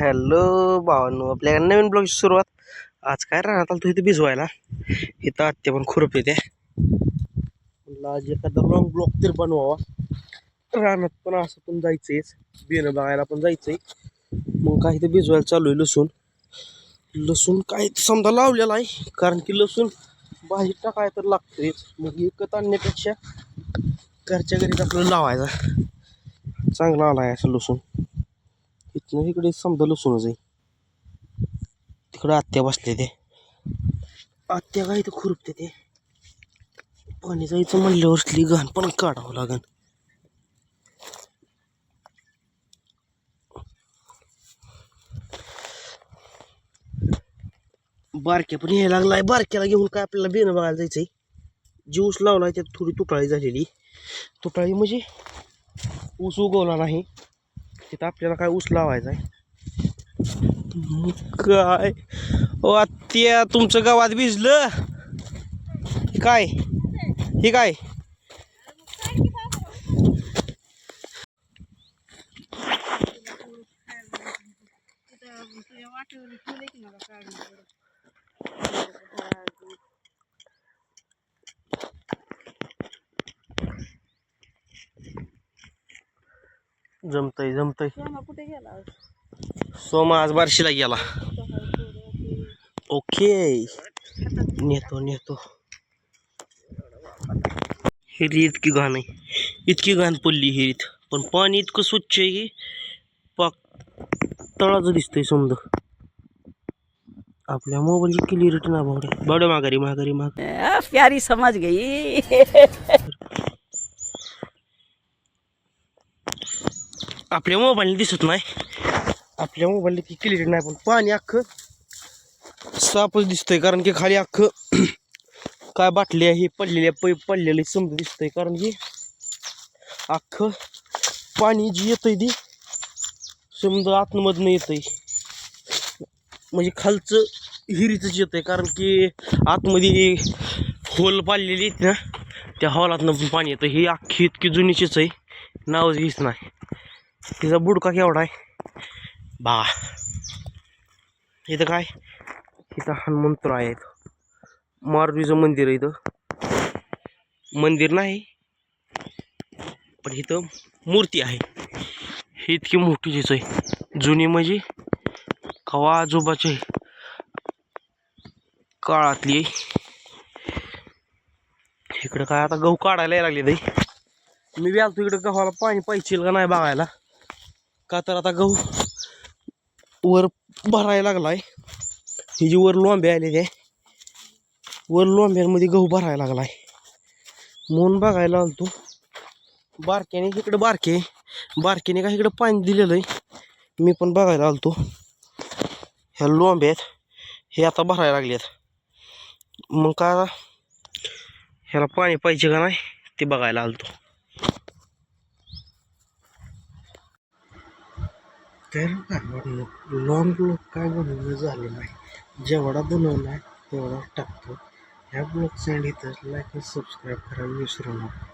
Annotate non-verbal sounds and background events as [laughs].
Hello भावांनो आपल्या नवीन ब्लॉगची सुरुवात. आज काय राहणार तू इथे भिजवायला? इथं आत्ते पण खुरप येते आज एखादा लॉंग ब्लॉक तरी बनवावा. रानात पण असं पण जायचंयच बियाणं बघायला पण जायचंय. मग काय इथे भिजवायला चालू आहे लसूण. लसूण काय समजा लावलेला आहे. कारण की लसूण बाहेर टाकाय तर लागतोयच मग एकत आणण्यापेक्षा घरच्या घरीच आपल्याला लावायचा. चांगला आला आहे असं लसूण. इथनं इकडे समजा लसूणच आहे. तिकडं आत्या बसले ते. आत्या काय इथं खुरपते ते. पाणी जायचं म्हणल्यावर घाण पण काढावं लागन. बारक्या पण यायला लागलाय. बारक्याला घेऊन काय आपल्याला बिन बघायला जायचंय? ज्यूस लावलाय त्यात थोडी तुटाळी झालेली. तुटाळी म्हणजे ऊस उगवला नाही. तिथं आपल्याला काय ऊस लावायचा आहे काय? ओ आत्या तुमचं गावात भिजलं? हे काय? हे काय? जमतय जमतय. कुठे गेला सोमा आज बारशीला गेला. ओके. नेतो नेतो. हिरी इतकी घाण आहे. इतकी घाण पडली हिरीत पण पाणी इतकं स्वच्छ आहे की पाक तळाचं दिसतंय समजा. आपल्या मोबाईलची क्लिअरिटी ना भावड्या. भावड्या माघारी माघारी माग प्यारी समझ गई. [laughs] आपल्या मोबाईलने दिसत नाही. आपल्या मोबाईलने ती क्लिअरिटी नाही पण पाणी अख्खं सापच दिसतंय कारण की खाली अख्खं [clears throat] काय बाटली आहे पडलेल्या पै पडलेले समज दिसतंय कारण की अख्खं पाणी जी येतंय ती समजा आतमधनं येतंय. म्हणजे खालचं हिरीचंच येतंय कारण की आतमध्ये होल पाडलेली आहेत ना त्या हॉलातनं पण पाणी येतं ही अख्खी इतकी जुनीचीच आहे नावच हीच नाही. तिचा बुडका केवढा आहे? बा. इथं काय? इथं हनुमंतराय आहेत मारुतीचं मंदिर आहे इथं. मंदिर नाही पण इथं मूर्ती आहे. ही इतकी मोठीच आहे जुनी म्हणजे कवा आजोबाचे काळातली आहे. इकडं काय आता गहू काढायला लागले ताई मी बी इकडं गव्हाला पाणी पाहिजे का नाही बघायला. का तर आता गहू वर भरायला लागलाय. ही जी वर लोंबे आलेली आहे वर लोंब्यांमध्ये गहू भरायला लागलाय. म्हणून बघायला आलतो बारक्याने इकडं बारके बारक्याने का इकडं पाणी दिलेलं आहे. मी पण बघायला आलतो. ह्या लोंब्यात हे आता भरायला लागलेत. मग का ह्याला पाणी पाहिजे का नाही ते बघायला आलतो. तर काय लॉंग ब्लॉक काय बनवणं झालं नाही. जेवढा बनवला आहे तेवढा टाकतो. ह्या ब्लॉग सँड इथं लाईक आणि सबस्क्राईब करायला विसरू नका.